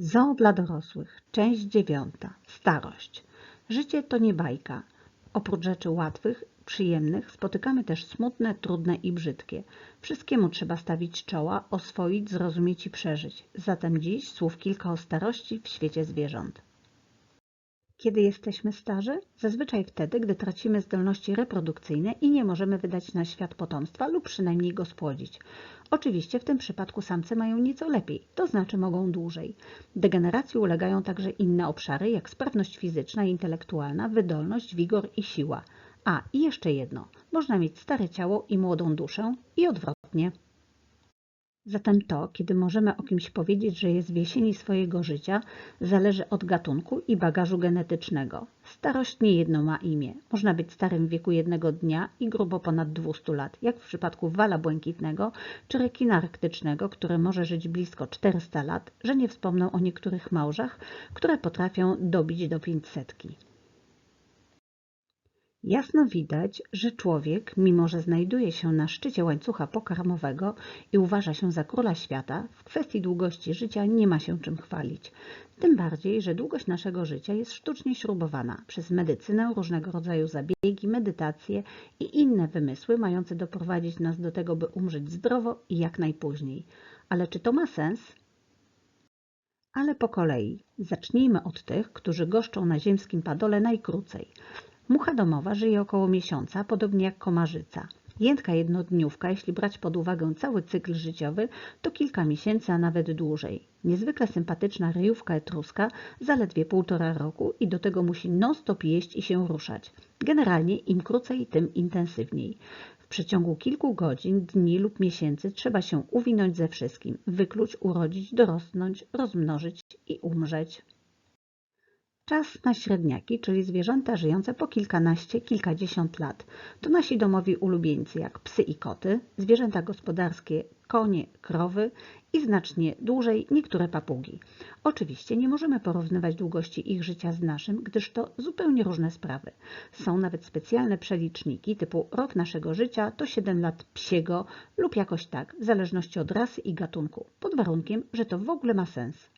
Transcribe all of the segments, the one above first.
Zoo dla dorosłych, część dziewiąta. Starość. Życie to nie bajka. Oprócz rzeczy łatwych, przyjemnych, spotykamy też smutne, trudne i brzydkie. Wszystkiemu trzeba stawić czoła, oswoić, zrozumieć i przeżyć. Zatem dziś słów kilka o starości w świecie zwierząt. Kiedy jesteśmy starzy? Zazwyczaj wtedy, gdy tracimy zdolności reprodukcyjne i nie możemy wydać na świat potomstwa lub przynajmniej go spłodzić. Oczywiście w tym przypadku samce mają nieco lepiej, to znaczy mogą dłużej. Degeneracji ulegają także inne obszary, jak sprawność fizyczna intelektualna, wydolność, wigor i siła. A, i jeszcze jedno. Można mieć stare ciało i młodą duszę i odwrotnie. Zatem to, kiedy możemy o kimś powiedzieć, że jest w jesieni swojego życia, zależy od gatunku i bagażu genetycznego. Starość nie jedno ma imię. Można być starym w wieku jednego dnia i grubo ponad 200 lat, jak w przypadku wala błękitnego czy rekina arktycznego, który może żyć blisko 400 lat, że nie wspomnę o niektórych małżach, które potrafią dobić do 500. Jasno widać, że człowiek, mimo że znajduje się na szczycie łańcucha pokarmowego i uważa się za króla świata, w kwestii długości życia nie ma się czym chwalić. Tym bardziej, że długość naszego życia jest sztucznie śrubowana przez medycynę, różnego rodzaju zabiegi, medytacje i inne wymysły mające doprowadzić nas do tego, by umrzeć zdrowo i jak najpóźniej. Ale czy to ma sens? Ale po kolei. Zacznijmy od tych, którzy goszczą na ziemskim padole najkrócej. Mucha domowa żyje około miesiąca, podobnie jak komarzyca. Jętka jednodniówka, jeśli brać pod uwagę cały cykl życiowy, to kilka miesięcy, a nawet dłużej. Niezwykle sympatyczna ryjówka etruska zaledwie półtora roku i do tego musi non-stop jeść i się ruszać. Generalnie im krócej, tym intensywniej. W przeciągu kilku godzin, dni lub miesięcy trzeba się uwinąć ze wszystkim, wykluć, urodzić, dorosnąć, rozmnożyć i umrzeć. Czas na średniaki, czyli zwierzęta żyjące po kilkanaście, kilkadziesiąt lat. To nasi domowi ulubieńcy, jak psy i koty, zwierzęta gospodarskie, konie, krowy i znacznie dłużej niektóre papugi. Oczywiście nie możemy porównywać długości ich życia z naszym, gdyż to zupełnie różne sprawy. Są nawet specjalne przeliczniki typu rok naszego życia to 7 lat psiego lub jakoś tak, w zależności od rasy i gatunku, pod warunkiem, że to w ogóle ma sens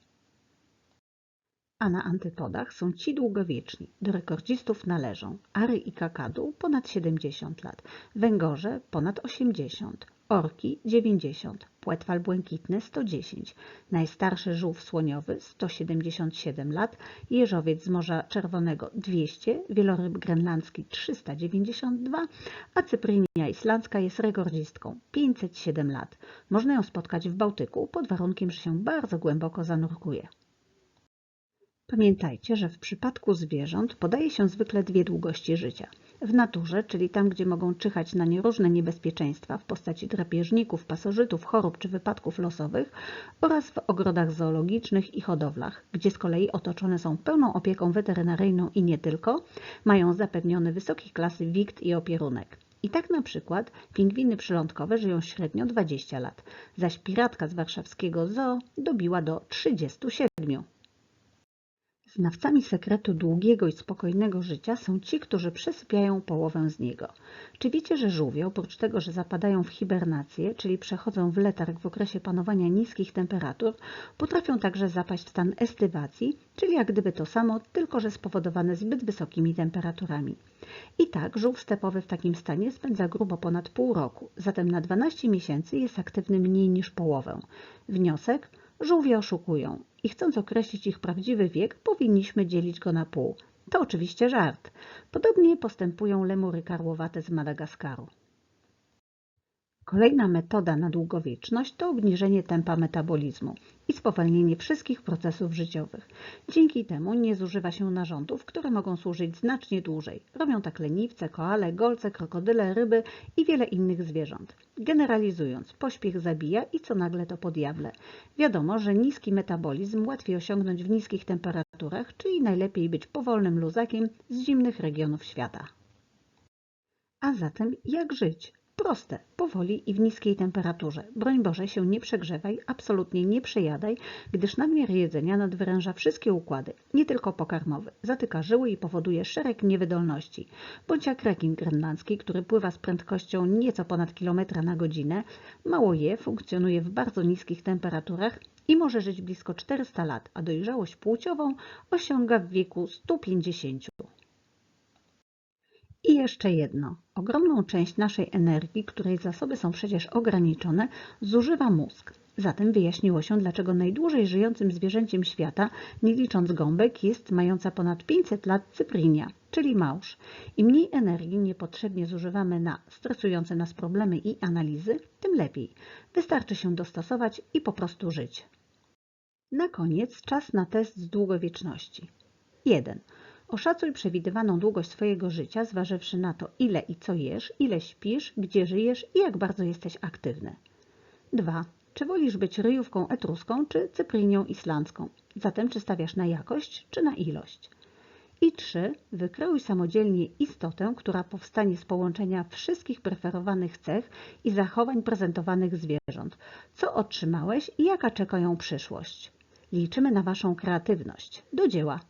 a na antypodach są ci długowieczni. Do rekordzistów należą ary i kakadu ponad 70 lat, węgorze ponad 80, orki 90, płetwal błękitny 110, najstarszy żółw słoniowy 177 lat, jeżowiec z Morza Czerwonego 200, wieloryb grenlandzki 392, a cyprynia islandzka jest rekordzistką 507 lat. Można ją spotkać w Bałtyku pod warunkiem, że się bardzo głęboko zanurkuje. Pamiętajcie, że w przypadku zwierząt podaje się zwykle dwie długości życia. W naturze, czyli tam, gdzie mogą czyhać na nie różne niebezpieczeństwa w postaci drapieżników, pasożytów, chorób czy wypadków losowych oraz w ogrodach zoologicznych i hodowlach, gdzie z kolei otoczone są pełną opieką weterynaryjną i nie tylko, mają zapewniony wysokiej klasy wikt i opierunek. I tak na przykład pingwiny przylądkowe żyją średnio 20 lat, zaś piratka z warszawskiego zoo dobiła do 37. Znawcami sekretu długiego i spokojnego życia są ci, którzy przesypiają połowę z niego. Czy wiecie, że żółwie, oprócz tego, że zapadają w hibernację, czyli przechodzą w letarg w okresie panowania niskich temperatur, potrafią także zapaść w stan estywacji, czyli jak gdyby to samo, tylko że spowodowane zbyt wysokimi temperaturami. I tak żółw stepowy w takim stanie spędza grubo ponad pół roku, zatem na 12 miesięcy jest aktywny mniej niż połowę. Wniosek? Żółwie oszukują i chcąc określić ich prawdziwy wiek, powinniśmy dzielić go na pół. To oczywiście żart. Podobnie postępują lemury karłowate z Madagaskaru. Kolejna metoda na długowieczność to obniżenie tempa metabolizmu i spowolnienie wszystkich procesów życiowych. Dzięki temu nie zużywa się narządów, które mogą służyć znacznie dłużej. Robią tak leniwce, koale, golce, krokodyle, ryby i wiele innych zwierząt. Generalizując, pośpiech zabija i co nagle to po diable. Wiadomo, że niski metabolizm łatwiej osiągnąć w niskich temperaturach, czyli najlepiej być powolnym luzakiem z zimnych regionów świata. A zatem jak żyć? Proste, powoli i w niskiej temperaturze. Broń Boże się nie przegrzewaj, absolutnie nie przejadaj, gdyż nadmiar jedzenia nadwyręża wszystkie układy, nie tylko pokarmowy. Zatyka żyły i powoduje szereg niewydolności. Bądź jak rekin grenlandzki, który pływa z prędkością nieco ponad kilometra na godzinę, mało je, funkcjonuje w bardzo niskich temperaturach i może żyć blisko 400 lat, a dojrzałość płciową osiąga w wieku 150. I jeszcze jedno. Ogromną część naszej energii, której zasoby są przecież ograniczone, zużywa mózg. Zatem wyjaśniło się, dlaczego najdłużej żyjącym zwierzęciem świata, nie licząc gąbek, jest mająca ponad 500 lat cyprinia, czyli małż. Im mniej energii niepotrzebnie zużywamy na stresujące nas problemy i analizy, tym lepiej. Wystarczy się dostosować i po prostu żyć. Na koniec czas na test z długowieczności. 1. Oszacuj przewidywaną długość swojego życia, zważywszy na to, ile i co jesz, ile śpisz, gdzie żyjesz i jak bardzo jesteś aktywny. 2. Czy wolisz być ryjówką etruską czy cyprynią islandzką? Zatem czy stawiasz na jakość czy na ilość? I 3. Wykreuj samodzielnie istotę, która powstanie z połączenia wszystkich preferowanych cech i zachowań prezentowanych zwierząt. Co otrzymałeś i jaka czeka ją przyszłość? Liczymy na Waszą kreatywność. Do dzieła!